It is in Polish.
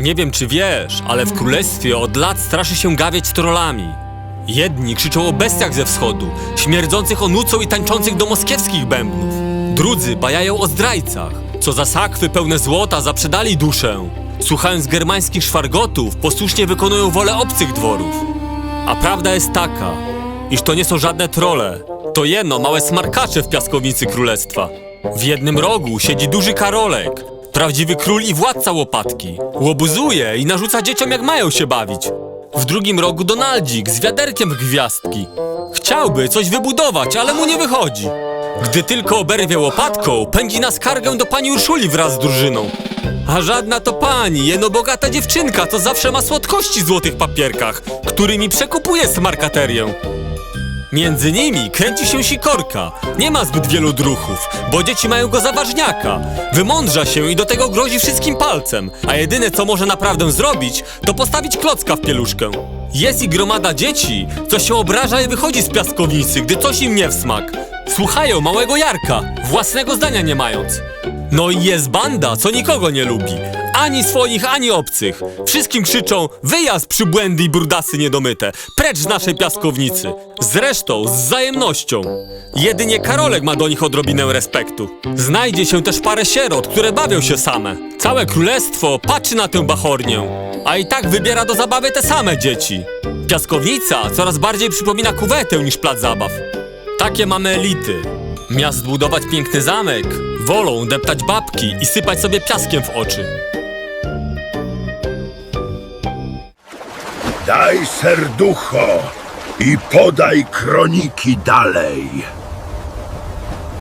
Nie wiem czy wiesz, ale w królestwie od lat straszy się gawieć trollami. Jedni krzyczą o bestiach ze wschodu, śmierdzących onucą i tańczących do moskiewskich bębnów. Drudzy bajają o zdrajcach, co za sakwy pełne złota zaprzedali duszę. Słuchając germańskich szwargotów, posłusznie wykonują wolę obcych dworów. A prawda jest taka, iż to nie są żadne trole. To jeno małe smarkacze w piaskownicy królestwa. W jednym rogu siedzi duży Karolek, prawdziwy król i władca łopatki. Łobuzuje i narzuca dzieciom jak mają się bawić. W drugim rogu Donaldzik z wiaderkiem gwiazdki. Chciałby coś wybudować, ale mu nie wychodzi. Gdy tylko oberwie łopatką, pędzi na skargę do pani Urszuli wraz z drużyną. A żadna to pani, jeno bogata dziewczynka, co zawsze ma słodkości w złotych papierkach, którymi przekupuje smarkaterię. Między nimi kręci się sikorka. Nie ma zbyt wielu druchów, bo dzieci mają go za ważniaka. Wymądrza się i do tego grozi wszystkim palcem, a jedyne co może naprawdę zrobić, to postawić klocka w pieluszkę. Jest i gromada dzieci, co się obraża i wychodzi z piaskownicy, gdy coś im nie w smak. Słuchają małego Jarka, własnego zdania nie mając. No i jest banda, co nikogo nie lubi. Ani swoich, ani obcych. Wszystkim krzyczą wyjazd przybłędy i brudasy niedomyte. Precz z naszej piaskownicy. Zresztą z wzajemnością. Jedynie Karolek ma do nich odrobinę respektu. Znajdzie się też parę sierot, które bawią się same. Całe królestwo patrzy na tę bachornię. A i tak wybiera do zabawy te same dzieci. Piaskownica coraz bardziej przypomina kuwetę niż plac zabaw. Takie mamy elity. Miast budować piękny zamek, wolą deptać babki i sypać sobie piaskiem w oczy. Daj serducho i podaj kroniki dalej.